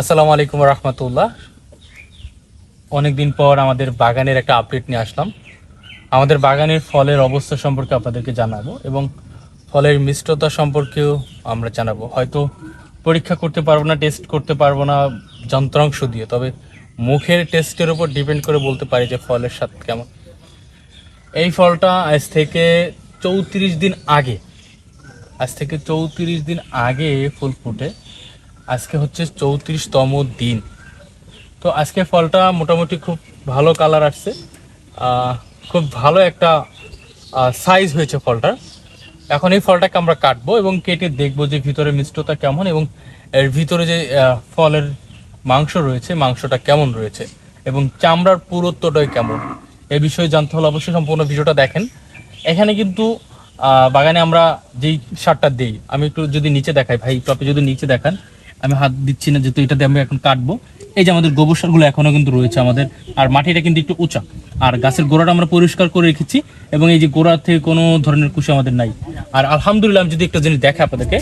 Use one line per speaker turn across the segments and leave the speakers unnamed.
আসসালামু আলাইকুম রহমতুল্লাহ। অনেকদিন পর আমাদের বাগানের একটা আপডেট নিয়ে আসলাম। আমাদের বাগানের ফলের অবস্থা সম্পর্কে আপনাদেরকে জানাব এবং ফলের মিষ্টতা সম্পর্কেও আমরা জানাব। হয়তো পরীক্ষা করতে পারব না টেস্ট করতে পারব না, যন্ত্রাংশ দিয়ে, তবে মুখের টেস্টের উপর ডিপেন্ড করে বলতে পারি যে ফলের স্বাদ কেমন। এই ফলটা আজ থেকে চৌত্রিশ দিন আগে, আজ থেকে চৌত্রিশ দিন আগে ফুল ফুটে। আজকে হচ্ছে চৌত্রিশতম দিন। তো আজকে ফলটা মোটামুটি খুব ভালো কালার আসছে। খুব ভালো একটা সাইজ হয়েছে ফলটার। এখন এই ফলটাকে আমরা কাটবো এবং কেটে দেখব যে ভিতরে মিষ্টতা কেমন এবং এর ভিতরে যে ফলের মাংস রয়েছে, মাংসটা কেমন রয়েছে এবং চামড়ার পুরুত্বটাই কেমন। এ বিষয়ে জানতে হলে অবশ্যই সম্পূর্ণ ভিডিওটা দেখেন। এখানে কিন্তু বাগানে আমরা যেই সারটা দিই, আমি একটু যদি নিচে দেখাই, ভাই, একটু আপনি যদি নিচে দেখান আমি হাত দিচ্ছি না, যেহেতু এটাতে আমি এখন কাটবো। এই যে আমাদের গোবর সারগুলো এখনও কিন্তু রয়েছে আমাদের। আর মাটিটা কিন্তু একটু উঁচা। আর গাছের গোড়াটা আমরা পরিষ্কার করে রেখেছি এবং এই যে গোড়া থেকে কোনো ধরনের কুশি আমাদের নাই। আর আলহামদুলিল্লাহ, আমি যদি একটা জিনিস দেখা আপনাদেরকে,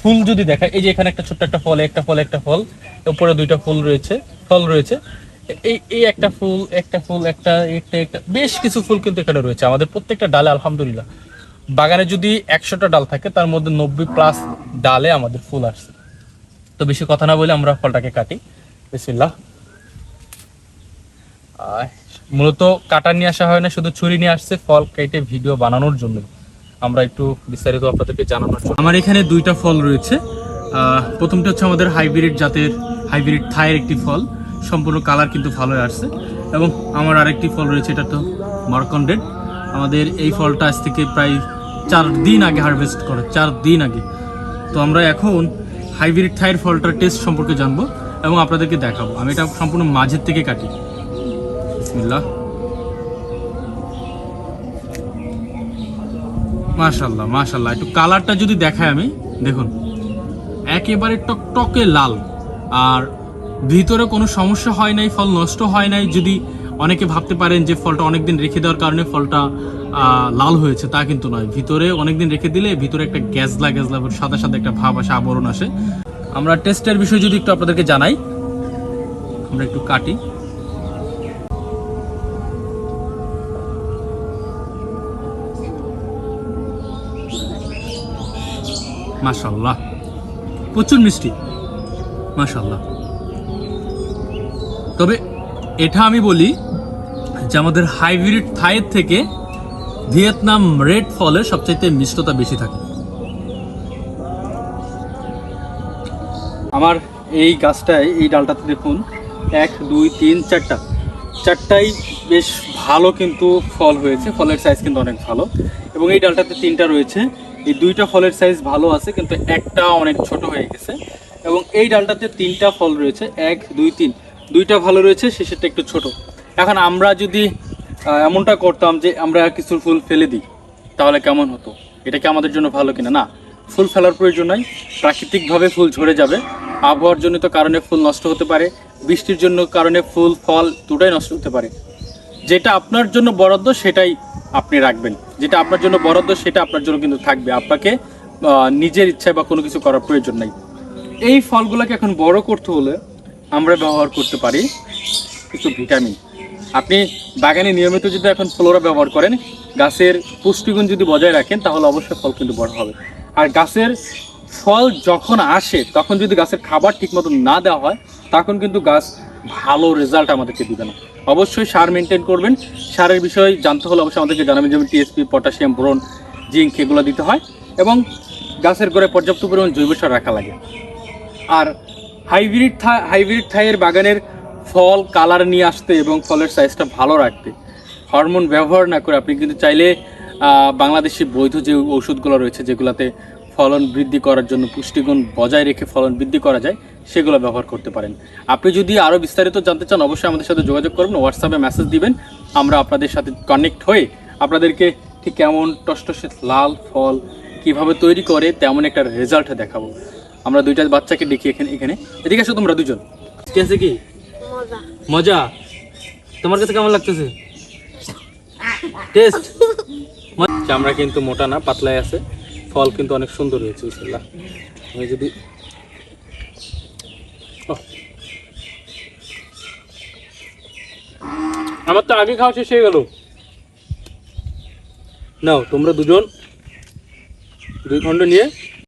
ফুল যদি দেখা এই যে এখানে একটা ছোট্ট একটা ফল একটা ফল একটা ফল, উপরে দুইটা ফুল রয়েছে, ফল রয়েছে। এই এই একটা ফুল একটা ফুল, একটা একটা একটা, বেশ কিছু ফুল কিন্তু এখানে রয়েছে। আমাদের প্রত্যেকটা ডালে, আলহামদুলিল্লাহ। বাগানে যদি একশোটা ডাল থাকে, তার মধ্যে নব্বই প্লাস ডালে আমাদের ফুল আসছে। তো বেশি কথা না বলে আমরা ফলটাকে কাটি। বিসমিল্লাহ। মূলত কাটা নিয়ে আসা হয় না, শুধু ছুরি নিয়ে আসছে, ফল কেটে ভিডিও বানানোর জন্য। আমরা একটু বিস্তারিত আপনাদেরকে জানানোর জন্য। আমার এখানে দুইটা ফল রয়েছে। প্রথমটা হচ্ছে আমাদের হাইব্রিড জাতের, হাইব্রিড থায়ের একটি ফল। সম্পূর্ণ কালার কিন্তু ভালোই আসছে। এবং আমার আরেকটি ফল রয়েছে, এটা তো মার্কন্ডেড। আমাদের এই ফলটা আজ থেকে প্রায় চার দিন আগে হারভেস্ট করে, চার দিন আগে। তো আমরা এখন হাইব্রিড থাইয়ের ফলটার টেস্ট সম্পর্কে জানব এবং আপনাদেরকে দেখাবো। আমি এটা সম্পূর্ণ মাঝের থেকে কাটি। বিসমিল্লাহ। মাশাল্লাহ মাশাল্লাহ একটু কালারটা যদি দেখায় আমি, দেখুন। একেবারে টকটকে লাল। আর ভিতরে কোনো সমস্যা হয় নাই, ফল নষ্ট হয় নাই, যদি অনেকে ভাবতে পারেন যে ফলটা অনেকদিন রেখে দেওয়ার কারণে ফলটা লাল হয়েছে, তা কিন্তু নয়। ভিতরে অনেকদিন রেখে দিলে ভিতরে একটা গ্যাসলা গ্যাসলা সাদা সাদা একটা ভাব আসে, আবরণ আসে। আমরা টেস্টের বিষয় যদি একটু আপনাদেরকে জানাই, আমরা একটু কাটি। মাশাল্লাহ প্রচুর মিষ্টি। মাশাল্লাহ তবে এটা আমি বলি যে আমাদের হাইব্রিড থাইয়ের থেকে ভিয়েতনাম রেড ফলের সবচাইতে মিষ্টতা বেশি থাকে। আমার এই গাছটায়, এই ডালটাতে দেখুন, এক, দুই, তিন, চারটা। চারটাই বেশ ভালো কিন্তু ফল হয়েছে। ফলের সাইজ কিন্তু অনেক ভালো। এবং এই ডালটাতে তিনটা রয়েছে। এই দুইটা ফলের সাইজ ভালো আছে, কিন্তু একটা অনেক ছোট হয়ে গেছে। এবং এই ডালটাতে তিনটা ফল রয়েছে। এক, দুই, তিন। দুইটা ভালো রয়েছে, শেষেরটা একটু ছোট। এখন আমরা যদি এমনটা করতাম যে আমরা কিছু ফুল ফেলে দিই, তাহলে কেমন হতো? এটা কি আমাদের জন্য ভালো কিনা? না, ফুল ফেলার প্রয়োজন নাই, প্রাকৃতিকভাবে ফুল ঝরে যাবে। আবহাওয়ার জনিত কারণে ফুল নষ্ট হতে পারে, বৃষ্টির জন্য কারণে ফুল, ফল দুটাই নষ্ট হতে পারে। যেটা আপনার জন্য বরাদ্দ, সেটাই আপনি রাখবেন। যেটা আপনার জন্য বরাদ্দ, সেটা আপনার জন্য কিন্তু থাকবে। আপনাকে নিজের ইচ্ছায় বা কোনো কিছু করার প্রয়োজন নাই। এই ফলগুলোকে এখন বড় করতে হলে আমরা ব্যবহার করতে পারি কিছু ভিটামিন। আপনি বাগানে নিয়মিত যদি এখন ফ্লোরা ব্যবহার করেন, গাছের পুষ্টিগুণ যদি বজায় রাখেন, তাহলে অবশ্যই ফল কিন্তু বড় হবে। আর গাছের ফল যখন আসে, তখন যদি গাছের খাবার ঠিকমতো না দেওয়া হয়, তখন কিন্তু গাছ ভালো রেজাল্ট আমাদেরকে দিবে না। অবশ্যই সার মেনটেন করবেন। সারের বিষয়ে জানতে হলে অবশ্যই আমাদেরকে জানাবেন, যেমন টিএসপি পটাশিয়াম ব্রোন জিঙ্ক এগুলো দিতে হয়। এবং গাছের গোড়ে পর্যাপ্ত পরিমাণ জৈব সার রাখা লাগে। আর হাইব্রিড হাইব্রিড থাইয়ের বাগানের ফল, কালার নিয়ে আসতে এবং ফলের সাইজটা ভালো রাখতে। হরমোন ব্যবহার না করে আপনি কিন্তু চাইলে বাংলাদেশি বৈধ যে ওষুধগুলো রয়েছে, যেগুলোতে ফলন বৃদ্ধি করার জন্য পুষ্টিগুণ বজায় রেখে ফলন বৃদ্ধি করা যায়, সেগুলো ব্যবহার করতে পারেন। আপনি যদি আরও বিস্তারিত জানতে চান, অবশ্যই আমাদের সাথে যোগাযোগ করবেন হোয়াটসঅ্যাপে মেসেজ দিবেন। আমরা আপনাদের সাথে কানেক্ট হয়ে আপনাদেরকে ঠিক কেমন টসটসে লাল ফল কীভাবে তৈরি করে, তেমন একটা রেজাল্ট দেখাবো। আমরা দুইটা বাচ্চাকে দেখি এখানে এখানে। এদিকে আসো তোমরা দুজন। কেসে আছে কি?
মজা।
তোমার কাছে কেমন লাগতেছে? টেস্ট? আচ্ছা, চামড়া কিন্তু মোটা না পাতলাই আছে। ফল কিন্তু অনেক সুন্দর হয়েছে ইনশাল্লাহ। আমি যদি
আমার তো আগে খাওয়া শেষ হয়ে গেল। নাও তোমরা দুজন দুই খন্ড নিয়ে